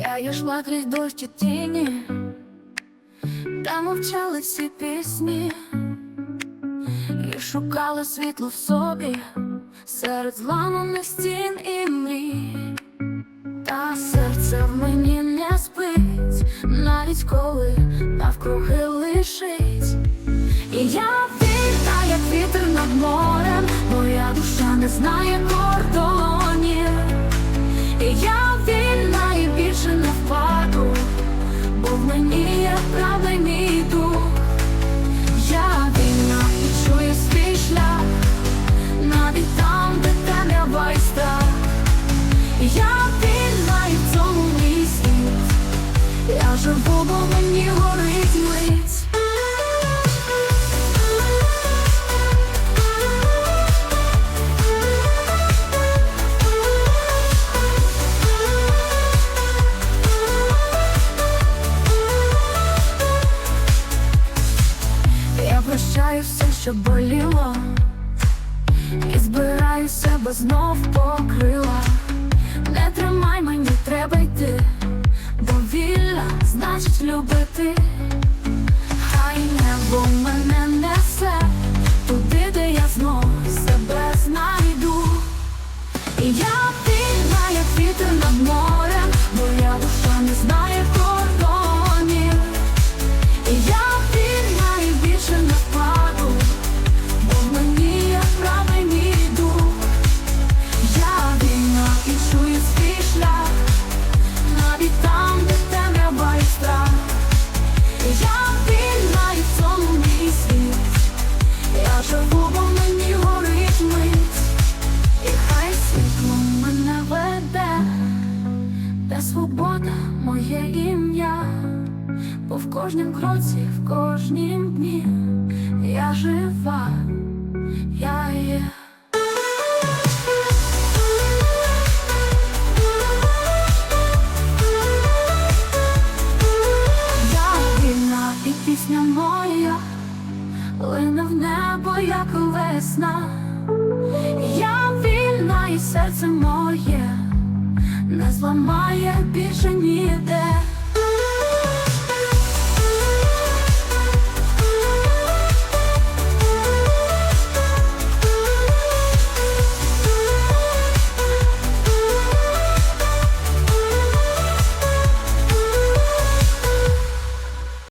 Я йшла крізь дощ і тіні, та мовчали всі пісні, і шукала світло в собі серед зламаних стін і мрій. Та серце в мені не спить, навіть коли навкруги лишить. І я вільна, як вітер над морем, моя душа не знає кордонів. Я вільна і в цьому мій світ. Я живу, бо мені горить мить. Я прощаю все, що боліло, і збираю себе знов покрила. Любити. Моє ім'я, бо в кожнім кроці, в кожнім дні я жива, я є. Я вільна і пісня моя лине в небо, як весна. Я вільна і серце моє зламає більше ніде.